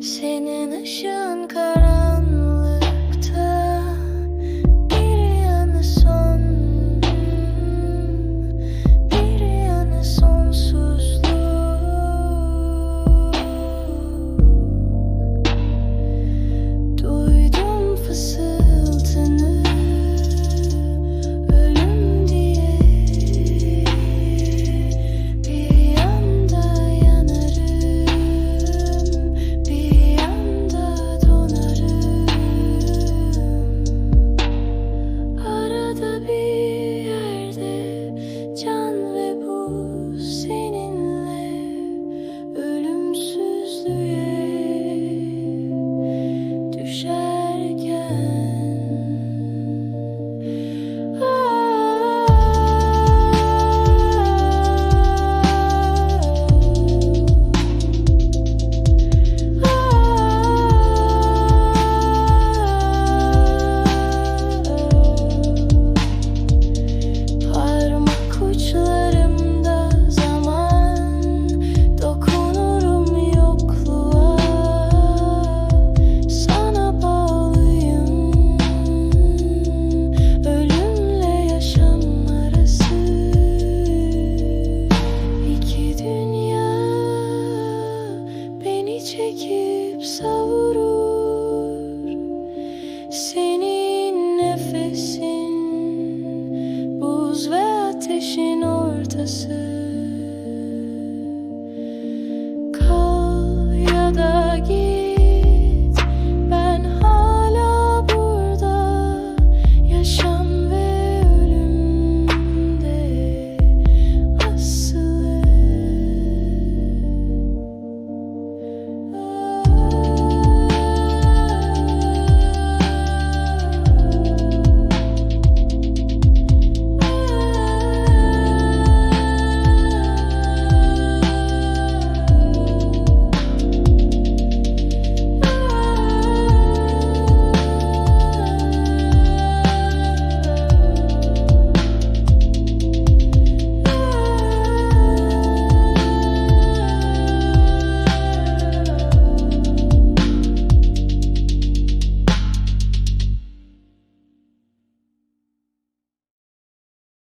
Senin ışığın karanlıkta Senin nefesin buz ve ateşin ortası.